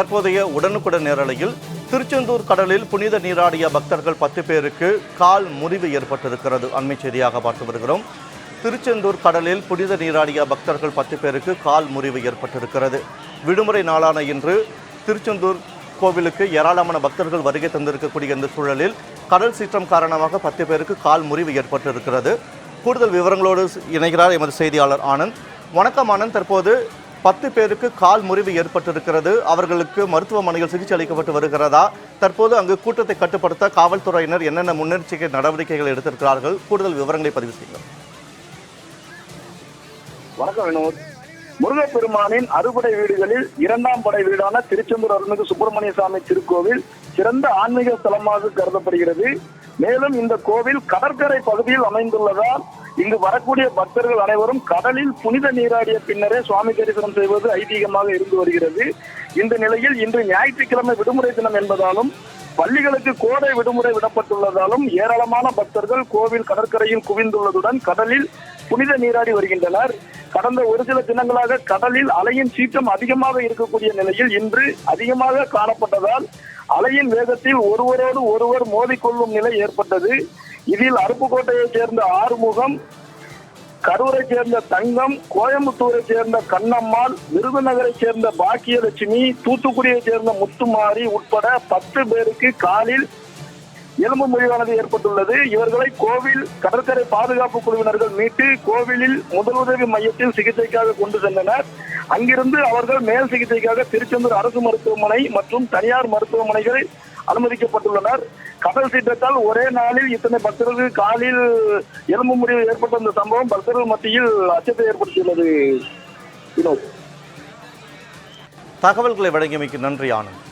தற்போதைய உடனுக்குடன் நேரலையில் திருச்செந்தூர் கடலில் புனித நீராடிய பக்தர்கள் பத்து பேருக்கு கால் முறிவு ஏற்பட்டிருக்கிறது. அண்மை செய்தியாக பார்த்து வருகிறோம். திருச்செந்தூர் கடலில் புனித நீராடிய பக்தர்கள் பத்து பேருக்கு கால் முறிவு ஏற்பட்டிருக்கிறது. விடுமுறை நாளான இன்று திருச்செந்தூர் கோவிலுக்கு ஏராளமான பக்தர்கள் வருகை தந்திருக்கக்கூடிய இந்த சூழலில் கடல் சீற்றம் காரணமாக பத்து பேருக்கு கால் முறிவு ஏற்பட்டிருக்கிறது. கூடுதல் விவரங்களோடு இணைகிறார் எமது செய்தியாளர் ஆனந்த். வணக்கம் ஆனந்த். தற்போது பத்து பேருக்கு கால் முறிவு ஏற்பட்டிருக்கிறது. அவர்களுக்கு மருத்துவமனையில் சிகிச்சை அளிக்கப்பட்டு வருகிறதா? தற்போது அங்கு கூட்டத்தை கட்டுப்படுத்த காவல்துறையினர் என்னென்ன முன்னெச்சரிக்கை நடவடிக்கைகள் எடுத்திருக்கிறார்கள்? கூடுதல் விவரங்களை பதிவு செய்யுங்கள். வணக்கம் வினோத். முருகப்பெருமானின் அறுபடை வீடுகளில் இரண்டாம் படை வீடான திருச்செந்தூர் அருள்மிகு சுப்பிரமணிய சாமி திருக்கோவில் சிறந்த ஆன்மீக ஸ்தலமாக கருதப்படுகிறது. மேலும் இந்த கோவில் கடற்கரை பகுதியில் அமைந்துள்ளதால் இங்கு வரக்கூடிய பக்தர்கள் அனைவரும் கடலில் புனித நீராடிய பின்னரே சுவாமி தரிசனம் செய்வது ஐதீகமாக இருந்து வருகிறது. இந்த நிலையில் இன்று ஞாயிற்றுக்கிழமை விடுமுறை தினம் என்பதாலும் பள்ளிகளுக்கு கோடை விடுமுறை விடப்பட்டுள்ளதாலும் ஏராளமான பக்தர்கள் கோவில் கடற்கரையில் குவிந்துள்ளதுடன் கடலில் புனித நீராடி வருகின்றனர். கடந்த ஒரு சில தினங்களாக கடலில் அலையின் சீற்றம் அதிகமாக இருக்கக்கூடிய நிலையில் இன்று அதிகமாக காணப்பட்டதால் அலையின் வேகத்தில் ஒருவரோடு ஒருவர் மோதிக்கொள்ளும் நிலை ஏற்பட்டது. இதில் அருப்புக்கோட்டையை சேர்ந்த ஆறுமுகம் கரூரை சேர்ந்த தங்கம் கோயம்புத்தூரை சேர்ந்த கண்ணம்மாள் விருதுநகரை சேர்ந்த பாக்கியலட்சுமி தூத்துக்குடியை சேர்ந்த முத்துமாரி உட்பட பத்து பேருக்கு காலில் எலும்பு முறிவானது ஏற்பட்டுள்ளது. இவர்களை கோவில் கடற்கரை பாதுகாப்பு குழுவினர்கள் மீட்டு கோவிலில் முதலுதவி மையத்தில் சிகிச்சைக்காக கொண்டு சென்றனர். அங்கிருந்து அவர்கள் மேல் சிகிச்சைக்காக திருச்செந்தூர் அரசு மருத்துவமனை மற்றும் தனியார் மருத்துவமனைகளில் அனுமதிக்கப்பட்டுள்ளனர். கடல் சீற்றத்தால் ஒரே நாளில் இத்தனை பக்தர்களுக்கு காலில் எலும்பு முறிவு ஏற்பட்ட இந்த சம்பவம் பக்தர்கள் மத்தியில் அச்சத்தை ஏற்படுத்தியுள்ளது. வினோத். தகவல்களை வழங்கியமைக்கு நன்றி ஆனந்த்.